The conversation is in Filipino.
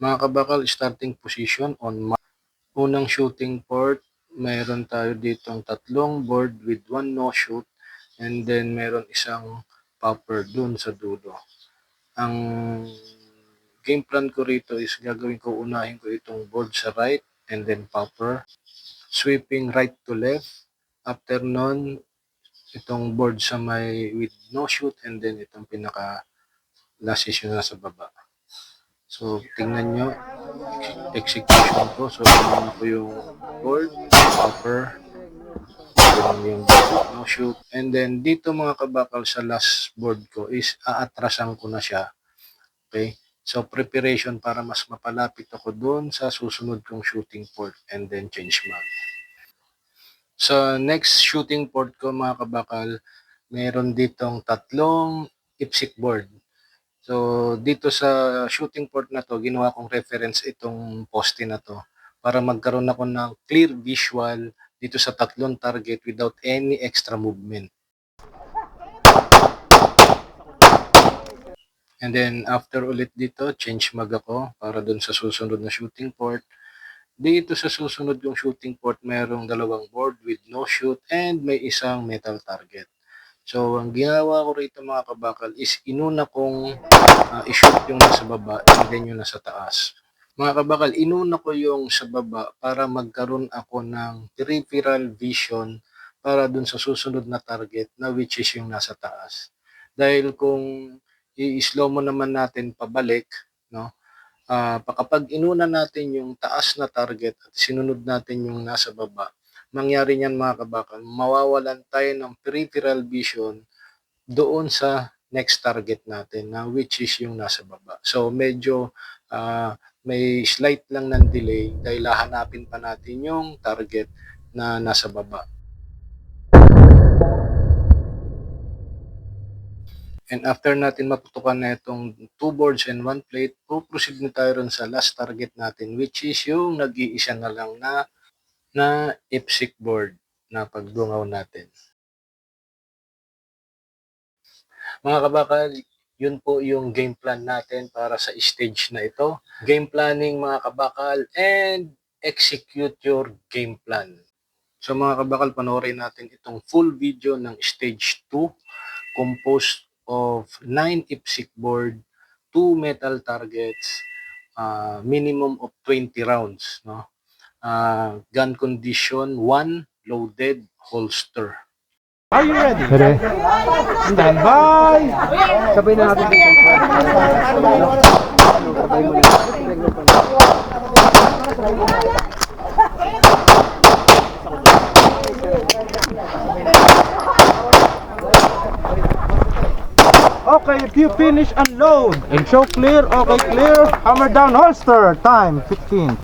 Mga kabakal, starting position on. Unang shooting port, mayroon tayo ditong tatlong board with one no shoot and then mayroon isang popper dun sa dulo. Ang game plan ko rito is gagawin ko, unahin ko itong board sa right and then popper. Sweeping right to left. After nun, itong board sa may with no shoot and then itong pinaka last is yung nasa baba. So, tingnan nyo, execution ko. So, tingnan ko yung board, popper, then yung no shoot. And then, dito mga kabakal sa last board ko is aatrasan ko na siya. Okay? So, preparation para mas mapalapit ako doon sa susunod kong shooting port and then change mag. Sa next shooting port ko mga kabakal, meron ditong tatlong IPSC board. So, dito sa shooting port na to, ginawa kong reference itong poste na to para magkaroon ako ng clear visual dito sa tatlong target without any extra movement. And then, after ulit dito, change mag ako para dun sa susunod na shooting port. Dito sa susunod yung shooting port, mayroong dalawang board with no shoot and may isang metal target. So, ang ginawa ko rito mga kabakal is inuna kong uh, i-shoot yung nasa baba and then yung nasa taas. Mga kabakal, inuna ko yung sa baba para magkaroon ako ng peripheral vision para dun sa susunod na target na which is yung nasa taas. Dahil kung i-slow mo naman natin pabalik, no? Ah, kapag inuna natin yung taas na target at sinunod natin yung nasa baba, mangyari niyan mga kabakal, mawawalan tayo ng peripheral vision doon sa next target natin na which is yung nasa baba. So medyo ah, may slight lang ng delay dahil hahanapin pa natin yung target na nasa baba. And after natin maputukan na itong two boards and one plate, po-proceed na tayo ron sa last target natin which is yung nag-iisa na lang na na IPSC board na pagdungaw natin. Mga kabakal, yun po yung game plan natin para sa stage na ito. Game planning mga kabakal and execute your game plan. So mga kabakal, panoorin natin itong full video ng stage 2 composed of 9 IPSC board, 2 metal targets, uh, minimum of 20 rounds. No? Uh, gun condition, 1 loaded holster. Are you ready? Ready? Stand by! Sabay na natin. Okay, if you finish, unload. And show clear. Okay, clear. Hammer down holster. Time 15.